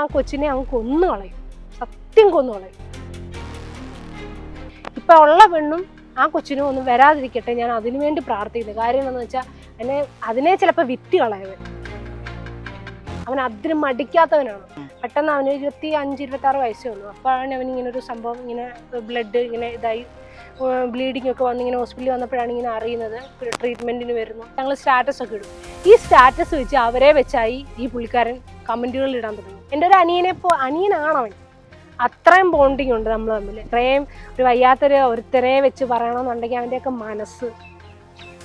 ആ കൊച്ചിനെ അങ്ങ് കൊന്നു കളയും. സത്യം കൊന്നു കളയും. ഇപ്പൊ ഉള്ള പെണ്ണും ആ കൊച്ചിനും ഒന്നും വരാതിരിക്കട്ടെ ഞാൻ അതിനു വേണ്ടി പ്രാർത്ഥിക്കുന്നു. കാര്യം എന്താണെന്ന് വെച്ചാൽ എന്നെ അതിനെ ചിലപ്പോൾ വിറ്റ് കളയവൻ. അവൻ അതിന് മടിക്കാത്തവനാണ്. പെട്ടെന്ന് അവന് ഇരുപത്തി അഞ്ച് ഇരുപത്തി ആറ് വയസ്സേ ഉള്ളൂ. അപ്പോഴാണ് അവൻ ഇങ്ങനെ ഒരു സംഭവം ഇങ്ങനെ ബ്ലഡ് ഇങ്ങനെ ഇതായി. ബ്ലീഡിംഗ് ഒക്കെ വന്ന് ഇങ്ങനെ ഹോസ്പിറ്റലിൽ വന്നപ്പോഴാണ് ഇങ്ങനെ അറിയുന്നത് ട്രീറ്റ്മെന്റിന് വരുന്നു. ഞങ്ങൾ സ്റ്റാറ്റസ് ഒക്കെ ഇടും. ഈ സ്റ്റാറ്റസ് വെച്ച് അവരെ വെച്ചായി ഈ പുള്ളിക്കാരൻ കമന്റുകളിൽ ഇടാൻ തുടങ്ങി. എന്റെ ഒരു അനിയനെ പോ അനിയനാണവൻ അത്രയും ബോണ്ടിങ് ഉണ്ട് നമ്മൾ തമ്മിൽ. ഇത്രയും ഒരു വയ്യാത്തൊരു ഒരുത്തരെ വെച്ച് പറയണമെന്നുണ്ടെങ്കിൽ അവന്റെയൊക്കെ മനസ്സ്.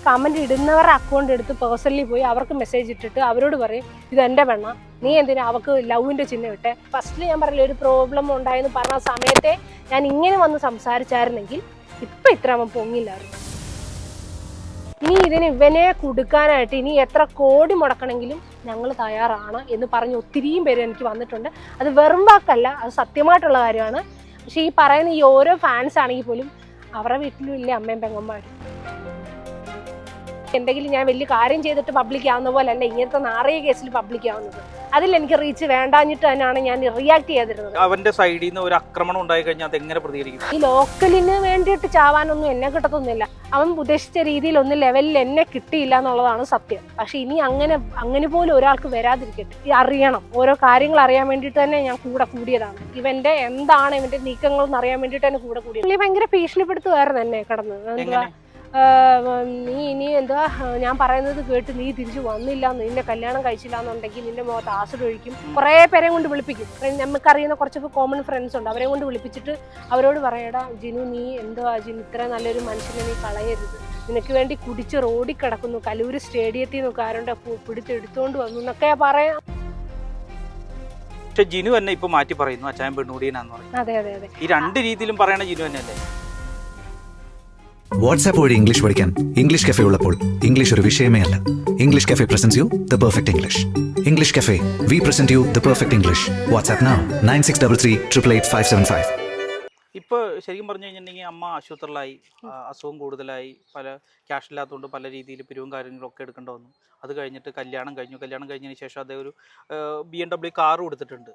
കമന്റ് ഇടുന്നവരുടെ അക്കൗണ്ട് എടുത്ത് പേഴ്സണലി പോയി അവർക്ക് മെസ്സേജ് ഇട്ടിട്ട് അവരോട് പറയും ഇത് എന്റെ പെണ്ണ. നീ എന്തിനാ അവൾക്ക് ലവിന്റെ ചിഹ്നം ഇട്ടെ? ഫസ്റ്റിൽ ഞാൻ പറഞ്ഞില്ല ഒരു പ്രോബ്ലം ഉണ്ടായെന്ന് പറഞ്ഞ സമയത്തെ ഞാൻ ഇങ്ങനെ വന്ന് സംസാരിച്ചായിരുന്നെങ്കിൽ ഇപ്പം ഇത്ര അവൻ പൊങ്ങില്ലായിരുന്നു. ഇനി ഇതിന് ഇവനെ കൊടുക്കാനായിട്ട് ഇനി എത്ര കോടി മുടക്കണമെങ്കിലും ഞങ്ങൾ തയ്യാറാണ് എന്ന് പറഞ്ഞ് ഒത്തിരിയും പേര് എനിക്ക് വന്നിട്ടുണ്ട്. അത് വെറും വാക്കല്ല അത് സത്യമായിട്ടുള്ള കാര്യമാണ്. പക്ഷേ ഈ പറയുന്ന ഈ ഓരോ ഫാൻസ് ആണെങ്കിൽ പോലും അവരുടെ വീട്ടിലും ഇല്ലേ അമ്മയും പെങ്ങന്മാരും? എന്തെങ്കിലും ഞാൻ വലിയ കാര്യം ചെയ്തിട്ട് പബ്ലിക് ആവുന്ന പോലെ അല്ല ഇങ്ങനത്തെ നാറിയ കേസിൽ പബ്ലിക് ആവുന്നത്. അതിൽ എനിക്ക് റീച്ച് വേണ്ടാഞ്ഞിട്ട് തന്നെയാണ് ഞാൻ റിയാക്ട് ചെയ്തിരുന്നത്. അവന്റെ സൈഡിൽ നിന്ന് ഒരു ആക്രമണം ഉണ്ടായി കഴിഞ്ഞാൽ അത് എങ്ങനെ പ്രതികരിക്കും? ഈ ലോക്കലിന് വേണ്ടിയിട്ട് ചാവാനൊന്നും എന്നെ കിട്ടത്തൊന്നുമില്ല. അവൻ ഉദ്ദേശിച്ച രീതിയിൽ ഒന്നും ലെവലിൽ എന്നെ കിട്ടിയില്ല എന്നുള്ളതാണ് സത്യം. പക്ഷെ ഇനി അങ്ങനെ അങ്ങനെ പോലും ഒരാൾക്ക് വരാതിരിക്കട്ടെ. ഈ അറിയണം. ഓരോ കാര്യങ്ങൾ അറിയാൻ വേണ്ടിയിട്ട് തന്നെ ഞാൻ കൂടെ കൂടിയതാണ്. ഇവന്റെ എന്താണ് ഇവന്റെ നീക്കങ്ങൾ എന്ന് അറിയാൻ വേണ്ടിയിട്ട് തന്നെ കൂടെ കൂടിയത്. ഭയങ്കര ഭീഷണിപ്പെടുത്തുമായിരുന്നു എന്നെ കിടന്ന്. എന്താ നീ ഇനി എന്താ? ഞാൻ പറയുന്നത് കേട്ട് നീ തിരിച്ചു വന്നില്ല നിന്നെ കല്യാണം കഴിച്ചില്ല എന്നുണ്ടെങ്കിൽ നിന്റെ മുഖത്ത് ആസിഡ് ഒഴിക്കും. കുറേ പേരെ കൊണ്ട് വിളിപ്പിക്കും. നമുക്കറിയുന്ന കുറച്ച് കോമൺ ഫ്രണ്ട്സ് ഉണ്ട്. അവരെ കൊണ്ട് വിളിപ്പിച്ചിട്ട് അവരോട് പറയടാ ജിനു നീ എന്തോ ജിനു? ഇത്ര നല്ലൊരു മനുഷ്യനെ നീ കളയരുത്. നിനക്ക് വേണ്ടി കുടിച്ച് റോഡിൽ കിടക്കുന്നു കലൂര് സ്റ്റേഡിയത്തിൽ നിന്നൊക്കെ ആരുണ്ട് പിടിച്ചെടുത്തോണ്ട് വന്നു എന്നൊക്കെ പറയാം. പക്ഷെ ജിനു തന്നെ ഇപ്പൊ മാറ്റി പറയുന്നു. അച്ചായൻ പെണ്ണുടിയനാന്ന് പറയുന്നത് അതെ അതെ അതെ. ഈ രണ്ട് രീതിയിലും പറയണ ജിനു തന്നെയല്ലേ? വാട്സാപ്പ് വഴി ഇംഗ്ലീഷ് പഠിക്കാൻ ഇംഗ്ലീഷ് കഫേ ഉള്ളപ്പോൾ ഇംഗ്ലീഷ് ഒരു വിഷയമേ അല്ല. English cafe presents you the perfect English English cafe we present you the perfect English WhatsApp now nine six double three triple eight five seven five ഇപ്പൊ ശരിക്കും പറഞ്ഞു കഴിഞ്ഞിട്ടുണ്ടെങ്കിൽ അമ്മ ആശുപത്രിയിലായി ആ, അസുഖം കൂടുതലായി പല ക്യാഷ് ഇല്ലാത്തതുകൊണ്ട് പല രീതിയിൽ പിരിവും കാര്യങ്ങളൊക്കെ എടുക്കേണ്ടി വന്നു. അത് കഴിഞ്ഞിട്ട് കല്യാണം കഴിഞ്ഞു. കല്യാണം കഴിഞ്ഞതിന് ശേഷം അദ്ദേഹം ഒരു ബി എം ഡബ്ല്യു കാർ കൊടുത്തിട്ടുണ്ട്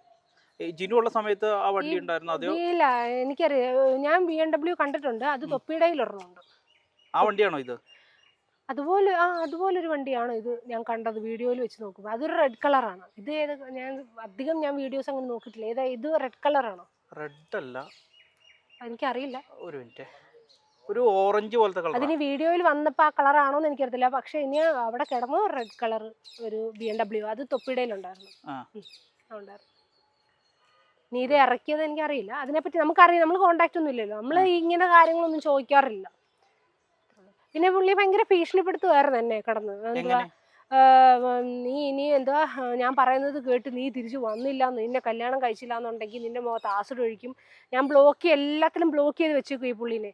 ജിനു ഉള്ള സമയത്ത് ആ വണ്ടി ഉണ്ടായിരുന്നു? അതെയോ ഇല്ല എനിക്കറിയാം. ഞാൻ ബി എം ഡബ്ല്യു കണ്ടിട്ടുണ്ട്. അത് തൊപ്പിടയിൽ ഒരെണ്ണമുണ്ട്. ആ വണ്ടിയാണോ ഇത്? അതുപോലെ ആ അതുപോലെ ഒരു വണ്ടിയാണ് ഇത് ഞാൻ കണ്ടത് വീഡിയോയിൽ വെച്ച് നോക്കുമ്പോൾ അതൊരു റെഡ് കളറാണ് ഇത് ഏത് ഞാൻ അധികം ഞാൻ വീഡിയോസ് അങ്ങനെ നോക്കിയിട്ടില്ല. ഏതാ ഇത് റെഡ് കളറാണോ റെഡ് അല്ല. എനിക്കറിയില്ല. ഒരു മിനിറ്റ്. ഒരു ഓറഞ്ച് പോലത്തെ കളർ അതിന് വീഡിയോയിൽ വന്നപ്പോൾ ആ കളറാണോ എന്ന് എനിക്കറിയില്ല പക്ഷെ ഇനി അവിടെ കിടന്നു റെഡ് കളർ ഒരു ബി എം ഡബ്ല്യു അത് തൊപ്പിടയിലുണ്ടായിരുന്നു. ആ, ഉണ്ടായിരുന്നു നീ ഇത് ഇറക്കിയത് എനിക്കറിയില്ല. അതിനെപ്പറ്റി നമുക്കറിയാം. നമ്മൾ കോണ്ടാക്ട് ഒന്നും ഇല്ലല്ലോ. നമ്മൾ ഇങ്ങനെ കാര്യങ്ങളൊന്നും ചോദിക്കാറില്ല. പിന്നെ പുള്ളി ഭയങ്കര ഭീഷണിപ്പെടുത്തുമായിരുന്നു എന്നെ കിടന്ന്. എന്തുവാ നീ ഇനി എന്തുവാ ഞാൻ പറയുന്നത് കേട്ട് നീ തിരിച്ചു വന്നില്ല. നിന്നെ കല്യാണം കഴിച്ചില്ല എന്നുണ്ടെങ്കിൽ നിന്റെ മുഖത്ത് ആസിഡ് ഒഴിക്കും. ഞാൻ ബ്ലോക്ക് എല്ലാത്തിലും ബ്ലോക്ക് ചെയ്ത് വെച്ചേക്കും ഈ പുള്ളീനെ.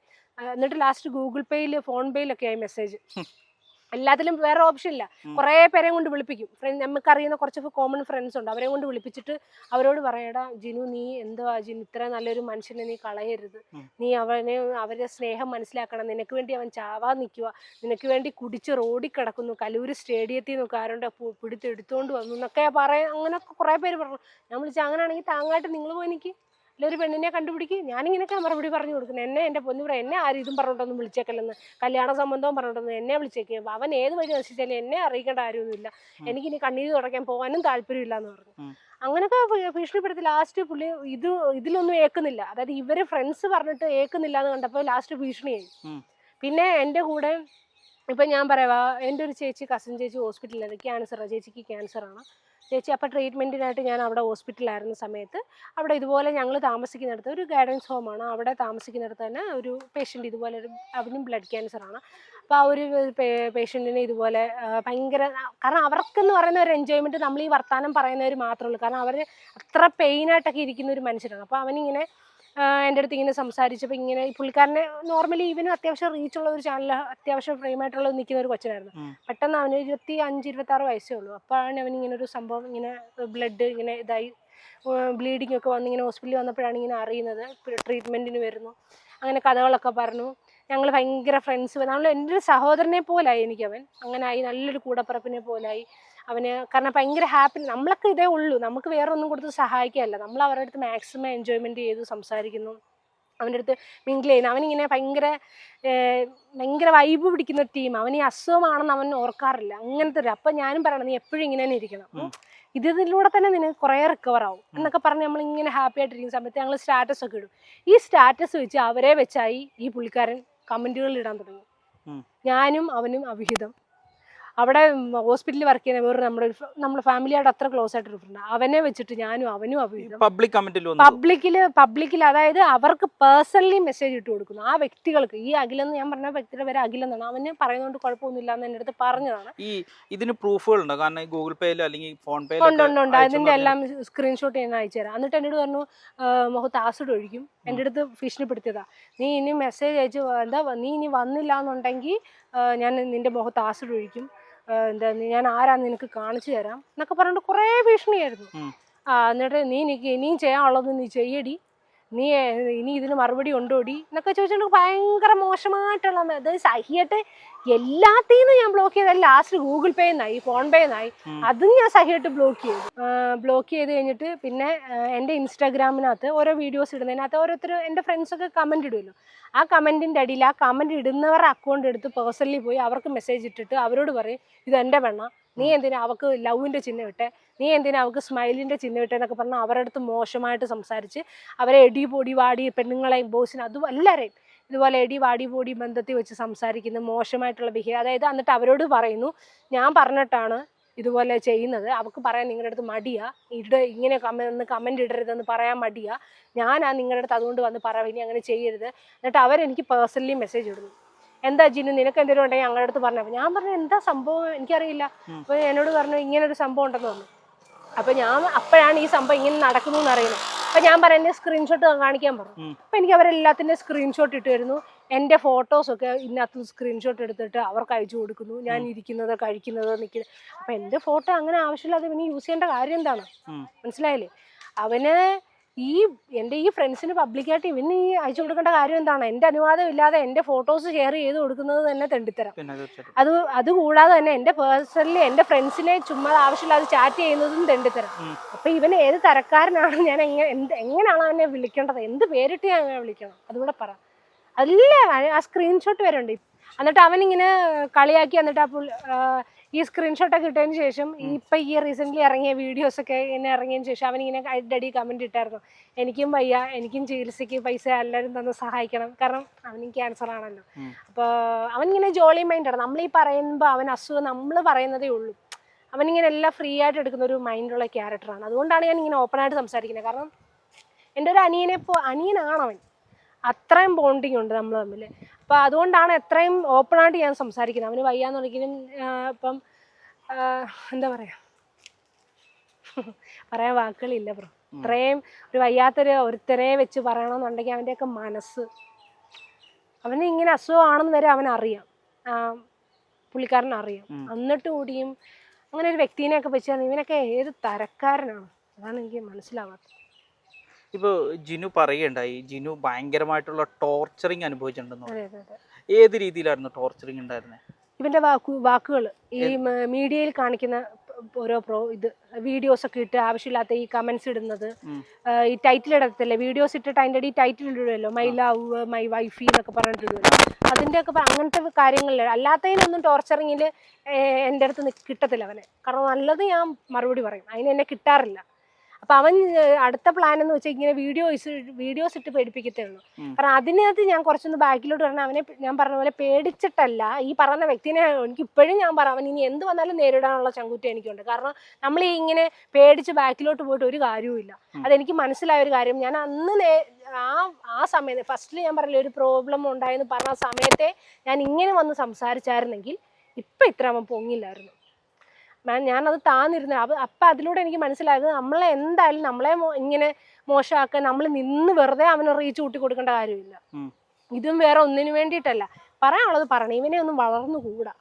എന്നിട്ട് ലാസ്റ്റ് ഗൂഗിൾ പേയിൽ ഫോൺ പേയിലൊക്കെ ആയി മെസ്സേജ് എല്ലാത്തിലും വേറെ ഓപ്ഷൻ ഇല്ല. കുറെ കുറേ പേരെ കൊണ്ട് വിളിപ്പിക്കും. ഫ്രണ്ട് നമുക്കറിയുന്ന കുറച്ച് കോമൺ ഫ്രണ്ട്സ് ഉണ്ട്. അവരെ കൊണ്ട് വിളിപ്പിച്ചിട്ട് അവരോട് പറയടാ ജിനു നീ എന്തുവാ? ജിനു ഇത്ര നല്ലൊരു മനുഷ്യനെ നീ കളയരുത്. നീ അവനെ അവരുടെ സ്നേഹം മനസ്സിലാക്കണം. നിനക്ക് വേണ്ടി അവൻ ചാവാ നിൽക്കുക നിനക്ക് വേണ്ടി കുടിച്ച് റോഡിൽ കിടക്കുന്നു കലൂര് സ്റ്റേഡിയത്തിൽ നിന്ന് ആരുണ്ട് പിടിച്ചെടുത്തോണ്ട് വന്നു എന്നൊക്കെ പറയാൻ അങ്ങനെയൊക്കെ കുറേ പേര് പറഞ്ഞു. ഞാൻ വിളിച്ചു അങ്ങനെയാണെങ്കിൽ താങ്ങായിട്ട് നിങ്ങൾ പോയി നിൽക്കി അല്ല ഒരു പെണ്ണിനെ കണ്ടുപിടിക്കും. ഞാനിങ്ങനെയൊക്കെ മറുപടി പറഞ്ഞു കൊടുക്കുന്നത് എന്നെ എന്റെ പൊന്നു പറ എന്നെ ആരും ഇതും പറഞ്ഞിട്ടൊന്നും വിളിച്ചേക്കല്ലെന്ന്. കല്യാണ സംബന്ധവും പറഞ്ഞിട്ടൊന്നും എന്നെ വിളിച്ചേക്കും. അവൻ ഏത് വഴി നശിച്ചാലും എന്നെ അറിയിക്കേണ്ട എനിക്ക് ഇനി കണ്ണീര് തുടയ്ക്കാൻ പോകാനും താല്പര്യമില്ല എന്ന് പറഞ്ഞു അങ്ങനൊക്കെ ഭീഷണിപ്പെടുത്തി ലാസ്റ്റ് പുള്ളി ഇത് ഇതിലൊന്നും ഏക്കുന്നില്ല. അതായത് ഇവർ ഫ്രണ്ട്സ് പറഞ്ഞിട്ട് ഏക്കുന്നില്ല എന്ന് കണ്ടപ്പോൾ ലാസ്റ്റ് ഭീഷണിയായി പിന്നെ എന്റെ കൂടെ ഇപ്പം ഞാൻ പറയാ എന്റെ ഒരു ചേച്ചി കസിൻ ചേച്ചി ഹോസ്പിറ്റലിൽ ക്യാൻസറാണ് ചേച്ചിക്ക് ക്യാൻസറാണ് ചേച്ചി അപ്പോൾ ട്രീറ്റ്മെന്റിനായിട്ട് ഞാൻ അവിടെ ഹോസ്പിറ്റലിലായിരുന്ന സമയത്ത് അവിടെ ഇതുപോലെ ഞങ്ങൾ താമസിക്കുന്നിടത്ത് ഒരു ഗൈഡൻസ് ഹോമാണ് അവിടെ താമസിക്കുന്നിടത്ത് തന്നെ ഒരു പേഷ്യന്റ് ഇതുപോലെ ഒരു അവനും ബ്ലഡ് ക്യാൻസറാണ് അപ്പോൾ ആ ഒരു പേഷ്യന്റിനെ ഇതുപോലെ ഭയങ്കര കാരണം അവർക്കെന്ന് പറയുന്ന ഒരു എൻജോയ്മെന്റ് നമ്മൾ ഈ വർത്തമാനം പറയുന്നവർ മാത്രമേ ഉള്ളൂ. കാരണം അവർ അത്ര പെയിനായിട്ടൊക്കെ ഇരിക്കുന്ന ഒരു മനുഷ്യരാണ്. അപ്പോൾ അവനിങ്ങനെ എന്റെ അടുത്ത് ഇങ്ങനെ സംസാരിച്ചപ്പോൾ ഇങ്ങനെ ഈ പുള്ളിക്കാരനെ നോർമലി ഇവനും അത്യാവശ്യം റീച്ചുള്ള ഒരു ചാനൽ അത്യാവശ്യം ഫ്രെയിമായിട്ടുള്ള നിൽക്കുന്ന ഒരു കൊച്ചനായിരുന്നു. പെട്ടെന്ന് അവന് ഇരുപത്തി അഞ്ച് ഇരുപത്തി ആറ് വയസ്സേ ഉള്ളൂ. അപ്പോഴാണ് അവൻ ഇങ്ങനെ ഒരു സംഭവം ഇങ്ങനെ ബ്ലഡ് ഇങ്ങനെ ഇതായി ബ്ലീഡിംഗ് ഒക്കെ വന്ന് ഇങ്ങനെ ഹോസ്പിറ്റലിൽ വന്നപ്പോഴാണ് ഇങ്ങനെ അറിയുന്നത്. ട്രീറ്റ്മെന്റിന് വരുന്നു. അങ്ങനെ കഥകളൊക്കെ പറഞ്ഞു. ഞങ്ങൾ ഭയങ്കര ഫ്രണ്ട്സ് നമ്മൾ എന്റെ ഒരു സഹോദരനെ പോലായി എനിക്കവൻ അങ്ങനെ ആയി നല്ലൊരു കൂടപ്പിറപ്പിനെ പോലായി. അവന് കാരണം ഭയങ്കര ഹാപ്പി നമ്മളൊക്കെ ഇതേ ഉള്ളൂ. നമുക്ക് വേറെ ഒന്നും കൊടുത്ത് സഹായിക്കുകയല്ല. നമ്മൾ അവരുടെ അടുത്ത് മാക്സിമം എൻജോയ്മെന്റ് ചെയ്ത് സംസാരിക്കുന്നു. അവന്റെ അടുത്ത് മിങ്കിൾ ചെയ്യുന്നു. അവനിങ്ങനെ ഭയങ്കര ഭയങ്കര വൈബ് പിടിക്കുന്ന ടീം അവൻ ഈ അസുഖമാണെന്ന് അവൻ ഓർക്കാറില്ല. അങ്ങനത്തെ ഒരു അപ്പം ഞാനും പറയണം നീ എപ്പോഴും ഇങ്ങനെ തന്നെ ഇരിക്കണം. ഇതിലൂടെ തന്നെ നിനക്ക് കുറേ റിക്കവർ ആവും. എന്നൊക്കെ പറഞ്ഞ് നമ്മൾ ഇങ്ങനെ ഹാപ്പി ആയിട്ടിരിക്കുന്ന സമയത്ത് ഞങ്ങൾ സ്റ്റാറ്റസ് ഒക്കെ ഇടും. ഈ സ്റ്റാറ്റസ് വെച്ച് അവരെ വെച്ചായി ഈ പുള്ളിക്കാരൻ കമന്റുകളിൽ ഇടാൻ തുടങ്ങി. ഞാനും അവനും അവിഹിതം. അവിടെ ഹോസ്പിറ്റലിൽ വർക്ക് ചെയ്യുന്ന വേറെ നമ്മുടെ നമ്മുടെ ഫാമിലിയായിട്ട് അത്ര ക്ലോസ് ആയിട്ട് ഒരു ഫ്രണ്ട് അവനെ വെച്ചിട്ട് ഞാനും അവനും അവിഹിതം പബ്ലിക് കമന്റിൽ വന്നു. പബ്ലിക്കിൽ പബ്ലിക്കിൽ അതായത് അവർക്ക് പേഴ്സണലി മെസ്സേജ് ഇട്ട് കൊടുക്കുന്നു. ആ വ്യക്തികൾക്ക് ഈ അഖിലെന്ന് ഞാൻ പറഞ്ഞ വ്യക്തിയുടെ പേര് അഖിലെന്നാണ്. അവന് പറയുന്നതുകൊണ്ട് കുഴപ്പമൊന്നുമില്ല എന്ന് എന്റെ അടുത്ത് പറഞ്ഞതാണ്. ഈ ഇതിന് പ്രൂഫുകൾ പ്രൂഫുകളുണ്ടോ കാരണം ഈ ഗൂഗിൾ പേയിലോ അല്ലെങ്കിൽ ഫോൺ ഉണ്ട് ഉണ്ട് ഉണ്ട്. അതിന്റെ എല്ലാം സ്ക്രീൻഷോട്ട് ഞാൻ അയച്ചു തരാം. എന്നിട്ട് എന്നോട് പറഞ്ഞു മുഖത്ത് ആസിഡ് ഒഴിക്കും. എന്റെ അടുത്ത് ഭീഷണിപ്പെടുത്തിയതാ. നീ ഇനി മെസ്സേജ് അയച്ച് എന്താ നീ ഇനി വന്നില്ല എന്നുണ്ടെങ്കിൽ ഞാൻ നിന്റെ മുഖത്ത് ആസിഡ് ഒഴിക്കും. എന്താ ഞാൻ ആരാ നിനക്ക് കാണിച്ചു തരാം എന്നൊക്കെ പറഞ്ഞിട്ട് കുറേ ഭീഷണിയായിരുന്നു. ആ എന്നിട്ട് നീ എനിക്ക് ഇനിയും ചെയ്യാനുള്ളത് നീ ചെയ്യടി നീ ഇനി ഇതിന് മറുപടി ഉണ്ടോടി എന്നൊക്കെ ചോദിച്ചിട്ട് ഭയങ്കര മോശമായിട്ടുള്ള അതായത് അത് എല്ലാത്തിനും ഞാൻ ബ്ലോക്ക് ചെയ്ത ലാസ്റ്റ് ഗൂഗിൾ പേ എന്നായി ഫോൺ പേ എന്നായി അതും ഞാൻ സഹിയായിട്ട് ബ്ലോക്ക് ചെയ്തു. ബ്ലോക്ക് ചെയ്ത് കഴിഞ്ഞിട്ട് പിന്നെ എന്റെ ഇൻസ്റ്റാഗ്രാമിനകത്ത് ഓരോ വീഡിയോസ് ഇടുന്നതിനകത്ത് ഓരോരുത്തർ എന്റെ ഫ്രണ്ട്സൊക്കെ കമന്റ് ഇടുമല്ലോ ആ കമന്റിന്റെ അടിയിൽ ആ കമന്റ് ഇടുന്നവരുടെ അക്കൗണ്ട് എടുത്ത് പേഴ്സണലി പോയി അവർക്ക് മെസ്സേജ് ഇട്ടിട്ട് അവരോട് പറയും ഇത് എന്റെ പെണ്ണ. നീ എന്തിനാ അവൾക്ക് ലവിന്റെ ചിഹ്നം ഇട്ടെ? നീ എന്തിനാ അവൾക്ക് സ്മൈലിന്റെ ചിഹ്നം ഇട്ടേ? എന്നൊക്കെ പറഞ്ഞാൽ അവരുടെ അടുത്ത് മോശമായിട്ട് സംസാരിച്ച് അവരെ എടി പൊടി വാടി പെണ്ണുങ്ങളെയും ബോസിനും അതും എല്ലാവരെയും ഇതുപോലെ എടി വാടി പൂടി ബന്ധത്തിൽ വെച്ച് സംസാരിക്കുന്ന മോശമായിട്ടുള്ള ബിഹേവ് അതായത് എന്നിട്ട് അവരോട് പറയുന്നു ഞാൻ പറഞ്ഞിട്ടാണ് ഇതുപോലെ ചെയ്യുന്നത്. അവൾക്ക് പറയാൻ നിങ്ങളുടെ അടുത്ത് മടിയാ. ഇട ഇങ്ങനെ കമന്റ് കമന്റ് ഇടരുതെന്ന് പറയാൻ മടിയാ. ഞാനാ നിങ്ങളുടെ അടുത്ത് അതുകൊണ്ട് വന്ന് പറയാം ഇനി അങ്ങനെ ചെയ്യരുത്. എന്നിട്ട് അവരെനിക്ക് പേഴ്സണലി മെസ്സേജ് ഇടുന്നു. എന്താ ജിനു നിനക്ക് എന്തെങ്കിലും ഉണ്ടെങ്കിൽ ഞങ്ങളുടെ അടുത്ത് പറഞ്ഞു ഞാൻ പറഞ്ഞു എന്താ സംഭവം? എനിക്കറിയില്ല. അപ്പോൾ എന്നോട് പറഞ്ഞു ഇങ്ങനെ ഒരു സംഭവം ഉണ്ടെന്ന് പറഞ്ഞു. അപ്പോൾ ഞാൻ അപ്പോഴാണ് ഈ സംഭവം ഇങ്ങനെ നടക്കുന്നു എന്ന് അപ്പോൾ ഞാൻ പറയുന്നത് സ്ക്രീൻഷോട്ട് കാണിക്കാൻ പറഞ്ഞു. അപ്പൊ എനിക്ക് അവരെല്ലാത്തിന്റെ സ്ക്രീൻഷോട്ട് ഇട്ട് എന്റെ എന്റെ ഫോട്ടോസൊക്കെ ഇതിനകത്ത് സ്ക്രീൻഷോട്ട് എടുത്തിട്ട് അവർക്ക് അയച്ചു കൊടുക്കുന്നു. ഞാൻ ഇരിക്കുന്നത് കഴിക്കുന്നത് നിൽക്കുന്നത്. അപ്പൊ എന്റെ ഫോട്ടോ അങ്ങനെ ആവശ്യമില്ലാതെ പിന്നെ യൂസ് ചെയ്യേണ്ട കാര്യം എന്താണ്. മനസ്സിലായില്ലേ? അവന് ഈ എന്റെ ഈ ഫ്രണ്ട്സിന് പബ്ലിക്കായിട്ട് ഇവന് ഈ അയച്ചു കൊടുക്കേണ്ട കാര്യം എന്താണ്? എന്റെ അനുവാദം ഇല്ലാതെ എന്റെ ഫോട്ടോസ് ഷെയർ ചെയ്ത് കൊടുക്കുന്നത് തന്നെ തെണ്ടിത്തരം. അത് അത് അതുകൂടാതെ തന്നെ എന്റെ പേഴ്സണലി എന്റെ ഫ്രണ്ട്സിനെ ചുമ്മാ ആവശ്യമില്ലാതെ ചാറ്റ് ചെയ്യുന്നതും തെണ്ടിത്തരം. അപ്പം ഇവൻ ഏത് തരക്കാരനാണ് ഞാൻ എങ്ങനെ എന്ത് എങ്ങനെയാണ് അവനെ വിളിക്കേണ്ടത്? എന്ത് പേരിട്ട് ഞാൻ വിളിക്കണം? അതുകൂടെ പറ. അല്ല ആ സ്ക്രീൻഷോട്ട് വരെ ഉണ്ട് എന്നിട്ട് ഇങ്ങനെ കളിയാക്കി എന്നിട്ട് ആ പുള്ളി ഈ സ്ക്രീൻഷോട്ടൊക്കെ ഇട്ടതിന് ശേഷം ഇപ്പം ഈ റീസെന്റ്ലി ഇറങ്ങിയ വീഡിയോസ് ഒക്കെ ഇങ്ങനെ ഇറങ്ങിയതിന് ശേഷം അവനിങ്ങനെ അടി കമന്റ് ഇട്ടായിരുന്നു. എനിക്കും വയ്യ എനിക്കും ചികിത്സയ്ക്ക് പൈസ എല്ലാവരും തന്നെ സഹായിക്കണം. കാരണം അവനും ക്യാൻസർ ആണല്ലോ. അപ്പൊ അപ്പോൾ അവനിങ്ങനെ ജോളി മൈൻഡാണ് നമ്മൾ ഈ പറയുമ്പോൾ അവൻ അസുഖം നമ്മൾ പറയുന്നതേ ഉള്ളൂ. അവനിങ്ങനെ എല്ലാം ഫ്രീ ആയിട്ട് എടുക്കുന്ന ഒരു മൈൻഡുള്ള ക്യാരക്ടറാണ് അതുകൊണ്ടാണ് ഞാൻ ഇങ്ങനെ ഓപ്പൺ ആയിട്ട് സംസാരിക്കുന്നത്. കാരണം എന്റെ ഒരു അനിയനെ പോ അനിയനാണ് അവൻ അത്രയും ബോണ്ടിങ് ഉണ്ട് നമ്മൾ തമ്മിൽ അപ്പോൾ അതുകൊണ്ടാണ് എത്രയും ഓപ്പൺ ആയിട്ട് ഞാൻ സംസാരിക്കുന്നത്. അവന് വയ്യാന്നുണ്ടെങ്കിലും ഇപ്പം എന്താ പറയാ? പറയാൻ വാക്കുകളില്ല ബ്രോ. ഇത്രയും ഒരു വയ്യാത്തൊരു ഒരുത്തരെ വെച്ച് പറയണമെന്നുണ്ടെങ്കിൽ അവന്റെയൊക്കെ മനസ്സ്. അവന് ഇങ്ങനെ അസുഖമാണെന്ന് വരെ അവൻ അറിയാം പുള്ളിക്കാരൻ അറിയാം. എന്നിട്ട് കൂടിയും അങ്ങനെ ഒരു വ്യക്തിനെയൊക്കെ വെച്ച് ഇവനൊക്കെ ഏത് തരക്കാരനാണ്? അതാണ് എനിക്ക് മനസ്സിലാവാത്തത്. ഇപ്പൊ ജിനു പറയുകയുണ്ടായി ജിനു ഭയങ്കരമായിട്ടുള്ള ടോർച്ചറിങ് അനുഭവിച്ചിട്ടുണ്ടെന്ന് ഏത് രീതിയിലായിരുന്നു ടോർച്ചറിങ് ഉണ്ടായിരുന്നത് ഇവന്റെ വാക്കു വാക്കുകൾ ഈ മീഡിയയിൽ കാണിക്കുന്ന ഓരോ പ്രോ ഇത് വീഡിയോസ് ഒക്കെ ഇട്ട് ആവശ്യമില്ലാത്ത ഈ കമന്റ്സ് ഇടുന്നത്. ഈ ടൈറ്റിൽ ഇടത്തല്ലേ? വീഡിയോസ് ഇട്ടിട്ട് അതിന്റെ അടി ടൈറ്റിൽ ഇടുമല്ലോ മൈ ലവ് മൈ വൈഫി എന്നൊക്കെ പറഞ്ഞിട്ടിടുമല്ലോ അതിന്റെ ഒക്കെ അങ്ങനത്തെ കാര്യങ്ങളിൽ അല്ലാത്തതിനൊന്നും ടോർച്ചറിങ്ങിൽ എന്റെ അടുത്ത് കിട്ടത്തില്ല അവനെ. കാരണം നല്ലത് ഞാൻ മറുപടി പറയും. അതിന് എന്നെ കിട്ടാറില്ല. അപ്പൊ അവൻ അടുത്ത പ്ലാൻ എന്ന് വെച്ചാൽ ഇങ്ങനെ വീഡിയോസ് വീഡിയോസ് ഇട്ട് പേടിപ്പിക്കത്തേ ഉള്ളൂ കാരണം അതിനകത്ത് ഞാൻ കുറച്ചൊന്ന് ബാക്കിലോട്ട് പറഞ്ഞാൽ അവനെ ഞാൻ പറഞ്ഞ പോലെ പേടിച്ചിട്ടല്ല. ഈ പറയുന്ന വ്യക്തിനെ എനിക്ക് ഇപ്പോഴും ഞാൻ പറയാം. അവൻ ഇനി എന്ത് വന്നാലും നേരിടാനുള്ള ചങ്കുറ്റം എനിക്കുണ്ട്. കാരണം നമ്മൾ ഈ ഇങ്ങനെ പേടിച്ച് ബാക്കിലോട്ട് പോയിട്ട് ഒരു കാര്യവുമില്ല. അതെനിക്ക് മനസ്സിലായ ഒരു കാര്യം. ഞാൻ അന്ന് ആ ആ സമയത്ത് ഫസ്റ്റിൽ ഞാൻ പറഞ്ഞില്ല ഒരു പ്രോബ്ലം ഉണ്ടായെന്ന് പറഞ്ഞ സമയത്തെ ഞാൻ ഇങ്ങനെ വന്ന് സംസാരിച്ചായിരുന്നെങ്കിൽ ഇപ്പം ഇത്ര അവൻ പൊങ്ങില്ലായിരുന്നു. മാൻ ഞാനത് താന്നിരുന്നു. അപ്പം അപ്പം അതിലൂടെ എനിക്ക് മനസ്സിലായത് നമ്മളെ എന്തായാലും നമ്മളെ മോ- ഇങ്ങനെ മോശമാക്കാൻ നമ്മൾ നിന്ന് വെറുതെ അവനെ റീച്ച് കൂട്ടി കൊടുക്കേണ്ട കാര്യമില്ല. ഇതും വേറെ ഒന്നിനു വേണ്ടിയിട്ടല്ല. പറയാനുള്ളത് പറയണം. ഇവനെ ഒന്നും വളർന്നു കൂടാ.